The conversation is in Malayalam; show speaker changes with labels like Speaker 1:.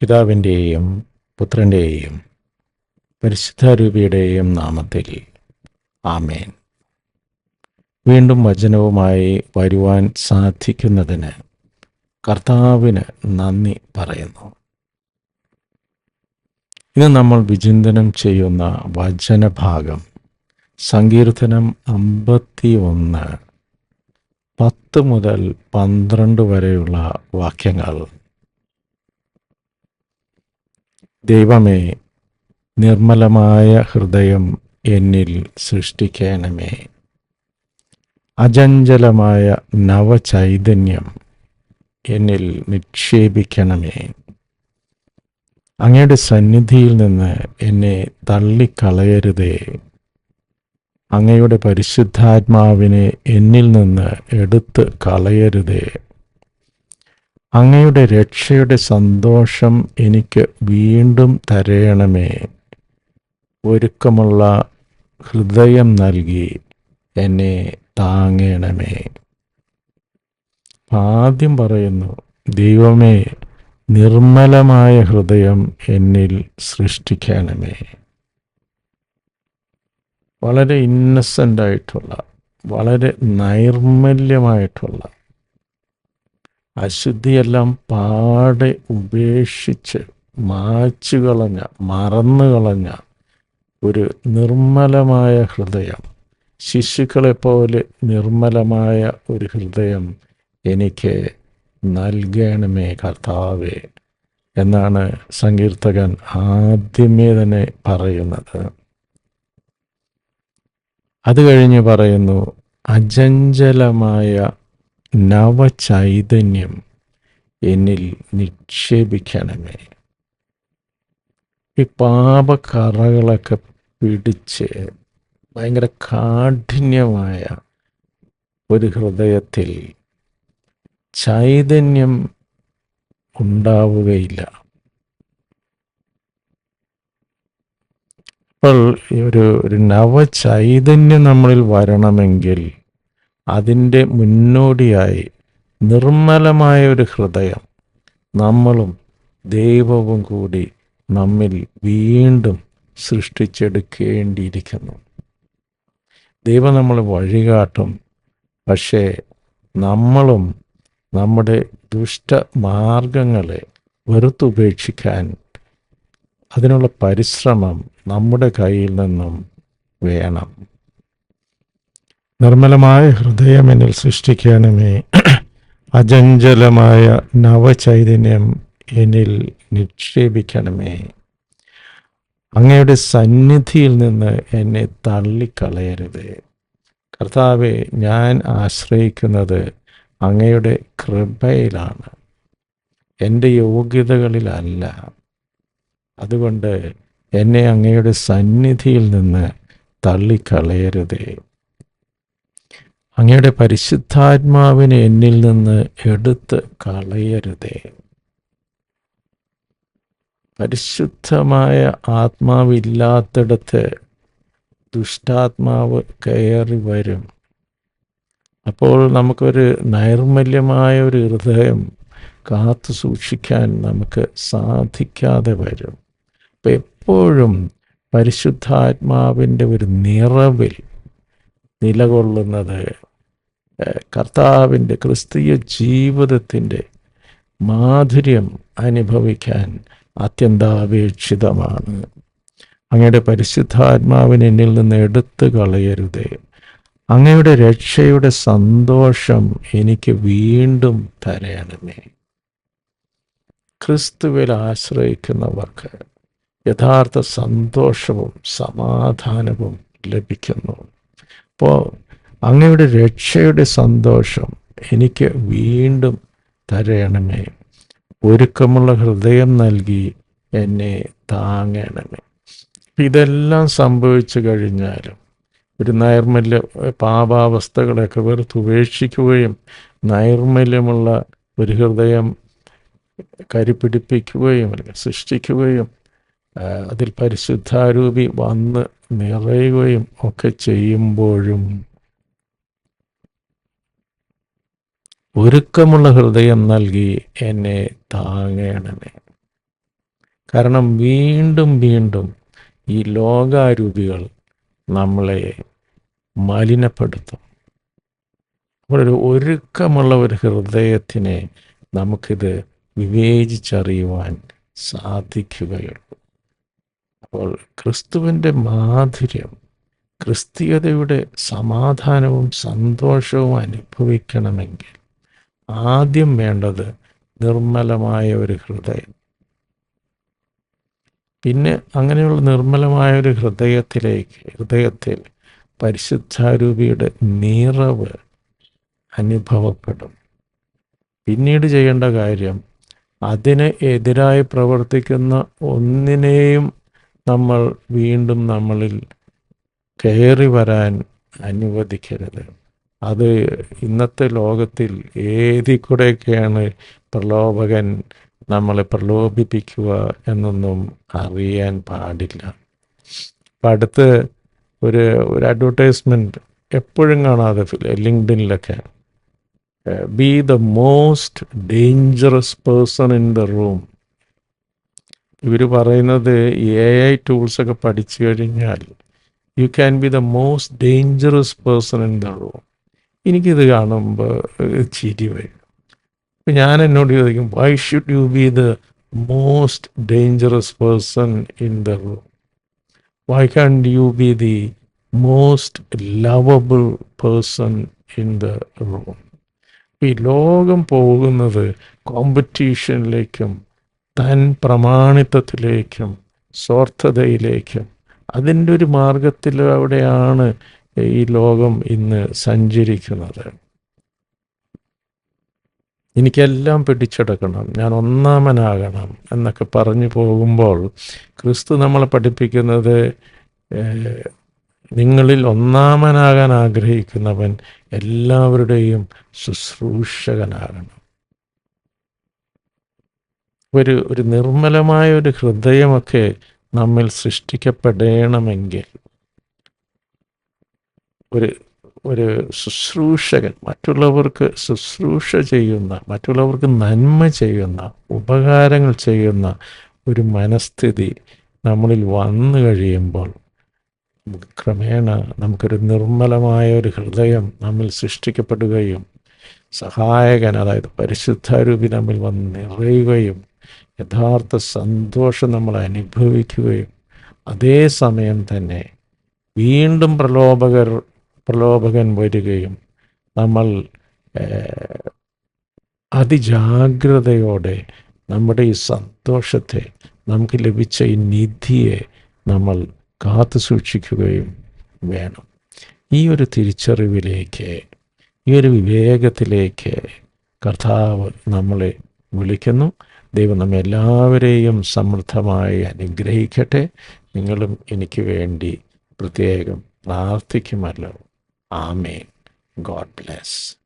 Speaker 1: പിതാവിന്റെയും പുത്രന്റെയും പരിശുദ്ധാരൂപിയുടെയും നാമത്തിൽ ആമേൻ. വീണ്ടും വചനവുമായി വരുവാൻ സാധിക്കുന്നതിന് കർത്താവിന് നന്ദി പറയുന്നു. ഇന്ന് നമ്മൾ വിചിന്തനം ചെയ്യുന്ന വചനഭാഗം സങ്കീർത്തനം അമ്പത്തി ഒന്ന് പത്ത് മുതൽ പന്ത്രണ്ട് വരെയുള്ള വാക്യങ്ങൾ. ദൈവമേ നിർമ്മലമായ ഹൃദയം എന്നിൽ സൃഷ്ടിക്കണമേ. അചഞ്ചലമായ നവചൈതന്യം എന്നിൽ നിക്ഷേപിക്കണമേ. അങ്ങയുടെ സന്നിധിയിൽ നിന്ന് എന്നെ തള്ളിക്കളയരുതേ. അങ്ങയുടെ പരിശുദ്ധാത്മാവിനെ എന്നിൽ നിന്ന് എടുത്ത് കളയരുതേ. അങ്ങയുടെ രക്ഷയുടെ സന്തോഷം എനിക്ക് വീണ്ടും തരയണമേ. ഒരുക്കമുള്ള ഹൃദയം നൽകി എന്നെ താങ്ങണമേ. ആദ്യം പറയുന്നു ദൈവമേ നിർമ്മലമായ ഹൃദയം എന്നിൽ സൃഷ്ടിക്കണമേ. വളരെ ഇന്നസെന്റ് ആയിട്ടുള്ള വളരെ നൈർമല്യമായിട്ടുള്ള അശുദ്ധിയെല്ലാം പാടെ ഉപേക്ഷിച്ച് മാച്ചു കളഞ്ഞ മറന്നു കളഞ്ഞ ഒരു നിർമ്മലമായ ഹൃദയം. ശിശുക്കളെപ്പോലെ നിർമ്മലമായ ഒരു ഹൃദയം എനിക്ക് നൽകണമേ കർത്താവേ എന്നാണ് സങ്കീർത്തകൻ ആദ്യമേ തന്നെ പറയുന്നത്. അത് കഴിഞ്ഞ് പറയുന്നു അജഞ്ചലമായ നവചൈതന്യം എന്നിൽ നിക്ഷേപിക്കണമേ. ഈ പാപക്കറകളൊക്കെ പിടിച്ച് ഭയങ്കര കാഠിന്യമായ ഒരു ഹൃദയത്തിൽ ചൈതന്യം ഉണ്ടാവുകയില്ല. അപ്പോൾ ഒരു ഒരു നവചൈതന്യം നമ്മളിൽ വരണമെങ്കിൽ അതിന്റെ മുന്നോടിയായി നിർമ്മലമായ ഒരു ഹൃദയം നമ്മളും ദൈവവും കൂടി നമ്മിൽ വീണ്ടും സൃഷ്ടിച്ചെടുക്കേണ്ടിയിരിക്കുന്നു. ദൈവം നമ്മൾ വഴികാട്ടും. പക്ഷേ നമ്മളും നമ്മുടെ ദുഷ്ടമാർഗങ്ങളെ വെറുത്തുപേക്ഷിക്കാൻ അതിനുള്ള പരിശ്രമം നമ്മുടെ കയ്യിൽ നിന്നും വേണം. നിർമ്മലമായ ഹൃദയം എന്നിൽ സൃഷ്ടിക്കണമേ. അജഞ്ചലമായ നവചൈതന്യം എന്നിൽ നിക്ഷേപിക്കണമേ. അങ്ങയുടെ സന്നിധിയിൽ നിന്ന് എന്നെ തള്ളിക്കളയരുത്. കർത്താവെ ഞാൻ ആശ്രയിക്കുന്നത് അങ്ങയുടെ കൃപയിലാണ്. എന്റെ യോഗ്യതകളിലല്ല. അതുകൊണ്ട് എന്നെ അങ്ങയുടെ സന്നിധിയിൽ നിന്ന് തള്ളിക്കളയരുതേ. അങ്ങയുടെ പരിശുദ്ധാത്മാവിനെ എന്നിൽ നിന്ന് എടുത്ത് കളയരുതേ. പരിശുദ്ധമായ ആത്മാവില്ലാത്തിടത്ത് ദുഷ്ടാത്മാവ് കയറി വരും. അപ്പോൾ നമുക്കൊരു നൈർമല്യമായ ഒരു ഹൃദയം കാത്തു സൂക്ഷിക്കാൻ നമുക്ക് സാധിക്കാതെ വരും. അപ്പം എപ്പോഴും പരിശുദ്ധാത്മാവിന്റെ ഒരു നിറവിൽ നിലകൊള്ളുന്നത് കർത്താവിന്റെ ക്രിസ്തീയ ജീവിതത്തിന്റെ മാധുര്യം അനുഭവിക്കാൻ അത്യന്താപേക്ഷിതമാണ്. അങ്ങയുടെ പരിശുദ്ധാത്മാവിനെ എന്നിൽ നിന്ന് എടുത്തു കളയരുതേ. അങ്ങയുടെ രക്ഷയുടെ സന്തോഷം എനിക്ക് വീണ്ടും തരയണമേ ക്രിസ്തുവിൽ ആശ്രയിക്കുന്നവർക്ക് യഥാർത്ഥ സന്തോഷവും സമാധാനവും ലഭിക്കുന്നു. അപ്പോൾ അങ്ങയുടെ രക്ഷയുടെ സന്തോഷം എനിക്ക് വീണ്ടും തരയണമേ ഒരുക്കമുള്ള ഹൃദയം നൽകി എന്നെ താങ്ങണമേ. ഇതെല്ലാം സംഭവിച്ചു കഴിഞ്ഞാലും ഒരു നൈർമല്യ പാപാവസ്ഥകളൊക്കെ വെറുത്ത് ഉപേക്ഷിക്കുകയും നൈർമല്യമുള്ള ഒരു ഹൃദയം കരിപിടിപ്പിക്കുകയും അല്ലെങ്കിൽ സൃഷ്ടിക്കുകയും അതിൽ പരിശുദ്ധാരൂപി വന്ന് നിറയുകയും ഒക്കെ ചെയ്യുമ്പോഴും ഒരുക്കമുള്ള ഹൃദയം നൽകി എന്നെ താങ്ങണമേ. കാരണം വീണ്ടും വീണ്ടും ഈ ലോകാരൂപികൾ നമ്മളെ മലിനപ്പെടുത്തും. ഒരു ഒരുക്കമുള്ള ഒരു ഹൃദയത്തിനെ നമുക്കിത് വിവേചിച്ചറിയുവാൻ സാധിക്കുകയുള്ളൂ. അപ്പോൾ ക്രിസ്തുവിന്റെ മാധുര്യം ക്രിസ്തീയതയുടെ സമാധാനവും സന്തോഷവും അനുഭവിക്കണമെങ്കിൽ ആദ്യം വേണ്ടത് നിർമ്മലമായ ഒരു ഹൃദയം. പിന്നെ അങ്ങനെയുള്ള നിർമ്മലമായ ഒരു ഹൃദയത്തിലേക്ക് ഹൃദയത്തിൽ പരിശുദ്ധാരൂപിയുടെ നീറവ് അനുഭവപ്പെടും. പിന്നീട് ചെയ്യേണ്ട കാര്യം അതിന് എതിരായി പ്രവർത്തിക്കുന്ന ഒന്നിനെയും നമ്മൾ വീണ്ടും നമ്മളിൽ കയറി വരാൻ അനുവദിക്കരുത്. അത് ഇന്നത്തെ ലോകത്തിൽ ഏതി കൂടെയൊക്കെയാണ് പ്രലോഭകൻ നമ്മളെ പ്രലോഭിപ്പിക്കുക എന്നൊന്നും അറിയാൻ പാടില്ല. അപ്പം അടുത്ത് ഒരു ഒരു അഡ്വർടൈസ്മെന്റ് എപ്പോഴും കാണാതെ ലിങ്ക്ഡിനിലൊക്കെ be the most dangerous person in the room ഇവർ പറയുന്നത് എ ഐ ടൂൾസൊക്കെ പഠിച്ചു കഴിഞ്ഞാൽ you can be the most dangerous person in the room എനിക്കിത് കാണുമ്പോൾ ചിരി വരും. അപ്പം ഞാൻ എന്നോട് ചോദിക്കും why should you be the most dangerous person in the room why can you be the most lovable person in the room ഈ ലോകം പോകുന്നത് കോമ്പറ്റീഷനിലേക്കും തൻ പ്രമാണിത്വത്തിലേക്കും സ്വാർത്ഥതയിലേക്കും. അതിന്റെ ഒരു മാർഗത്തിൽ അവിടെയാണ് ഈ ലോകം ഇന്ന് സഞ്ചരിക്കുന്നത്. എനിക്കെല്ലാം പിടിച്ചെടുക്കണം ഞാൻ ഒന്നാമനാകണം എന്നൊക്കെ പറഞ്ഞു പോകുമ്പോൾ ക്രിസ്തു നമ്മളെ പഠിപ്പിക്കുന്നത് നിങ്ങളിൽ ഒന്നാമനാകാൻ ആഗ്രഹിക്കുന്നവൻ എല്ലാവരുടെയും ശുശ്രൂഷകനാകണം. ഒരു ഒരു നിർമ്മലമായ ഒരു ഹൃദയമൊക്കെ നമ്മിൽ സൃഷ്ടിക്കപ്പെടണമെങ്കിൽ ഒരു ഒരു ശുശ്രൂഷകൻ മറ്റുള്ളവർക്ക് ശുശ്രൂഷ ചെയ്യുന്ന മറ്റുള്ളവർക്ക് നന്മ ചെയ്യുന്ന ഉപകാരങ്ങൾ ചെയ്യുന്ന ഒരു മനസ്ഥിതി നമ്മളിൽ വന്നു കഴിയുമ്പോൾ ക്രമേണ നമുക്കൊരു നിർമ്മലമായ ഒരു ഹൃദയം നമ്മിൽ സൃഷ്ടിക്കപ്പെടുകയും സഹായകൻ അതായത് പരിശുദ്ധ രൂപി നമ്മിൽ വന്ന് നിറയുകയും യഥാർത്ഥ സന്തോഷം നമ്മൾ അനുഭവിക്കുകയും അതേ സമയം തന്നെ വീണ്ടും പ്രലോഭകർ പ്രലോഭകൻ വരികയും നമ്മൾ അതിജാഗ്രതയോടെ നമ്മുടെ ഈ സന്തോഷത്തെ നമുക്ക് ലഭിച്ച ഈ നിധിയെ നമ്മൾ കാത്തു സൂക്ഷിക്കുകയും വേണം. ഈ ഒരു തിരിച്ചറിവിലേക്ക് ഈ ഒരു വിവേകത്തിലേക്ക് കർത്താവ് നമ്മളെ വിളിക്കുന്നു. ദൈവം നമ്മെ എല്ലാവരെയും സമൃദ്ധമായി അനുഗ്രഹിക്കട്ടെ. നിങ്ങളും എനിക്ക് വേണ്ടി പ്രത്യേകം പ്രാർത്ഥിക്കുമല്ലോ. Amen. God bless.